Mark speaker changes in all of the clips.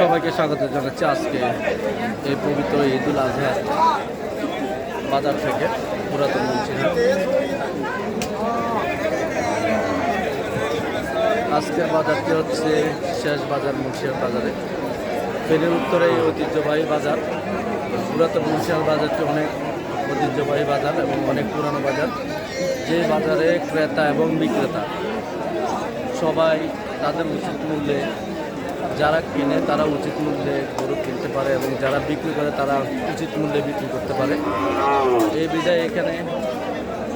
Speaker 1: সবাইকে স্বাগত জানাচ্ছি আজকে এই পবিত্র ঈদুল আজহা বাজার থেকে পুরাতন মুন্সিরহাট আজকের বাজারটি হচ্ছে শেষ বাজার মুন্সিরহাট বাজারে। ফেনীর উত্তরে এই ঐতিহ্যবাহী বাজার। পুরাতন মুন্সিরহাট বাজারটি অনেক ঐতিহ্যবাহী বাজার এবং অনেক পুরানো বাজার। যে বাজারে ক্রেতা এবং বিক্রেতা সবাই তাদের উচিত মূল্যে যারা কিনে তারা উচিত মূল্যে গরু কিনতে পারে এবং যারা বিক্রি করে তারা উচিত মূল্যে বিক্রি করতে পারে। এই বিদায় এখানে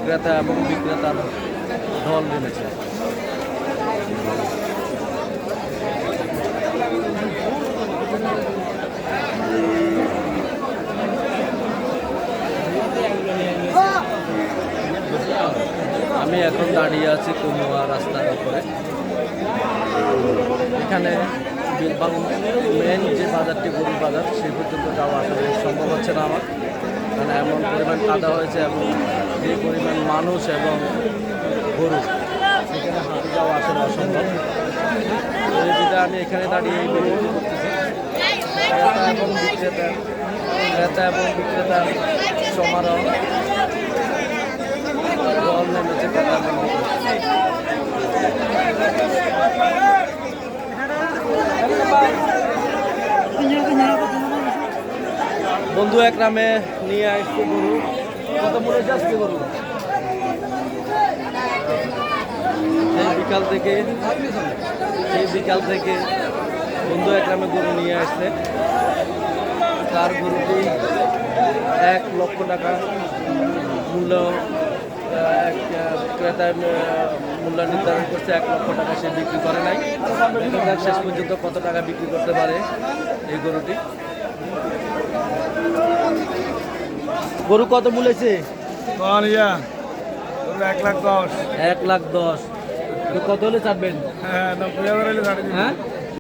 Speaker 1: ক্রেতা এবং বিক্রেতার ঢল নেমেছে। আমি এখন দাঁড়িয়ে আছি কুমুয়া রাস্তার উপরে। এখানে মেন যে বাজারটি গরুর বাজার, সেই পর্যন্ত যাওয়া আসলে সম্ভব হচ্ছে না আমার। মানে এমন পরিমাণ কাদা হয়েছে এবং যে পরিমাণ মানুষ এবং গরু, সেখানে হাঁটে যাওয়া আসলে অসম্ভব। বিধায় আমি এখানে দাঁড়িয়ে এই করতেছি। ক্রেতা এবং বিক্রেতা, ক্রেতা এবং বিক্রেতার সমারোহ জল নেমেছে ক্রেতা এবং বিক্রেতা বন্ধু এক নামে নিয়ে আসছে গরু। কত মনে যাচ্ছে গরু? এই বিকাল থেকে, এই বিকাল থেকে বন্ধু এক নামে গরু নিয়ে আসছে। তার গরুটি এক লক্ষ টাকা মূল্য এক ক্রেতার মূল্য নির্ধারণ করছে এক লক্ষ টাকা সে বিক্রি করে নাই। শেষ পর্যন্ত কত টাকা বিক্রি করতে পারে এই গরুটি? গরু কত
Speaker 2: বলেছে এক লাখ দশ।
Speaker 1: এক লাখ দশ। কত হলে চাপবেন
Speaker 2: হ্যাঁ
Speaker 1: হ্যাঁ?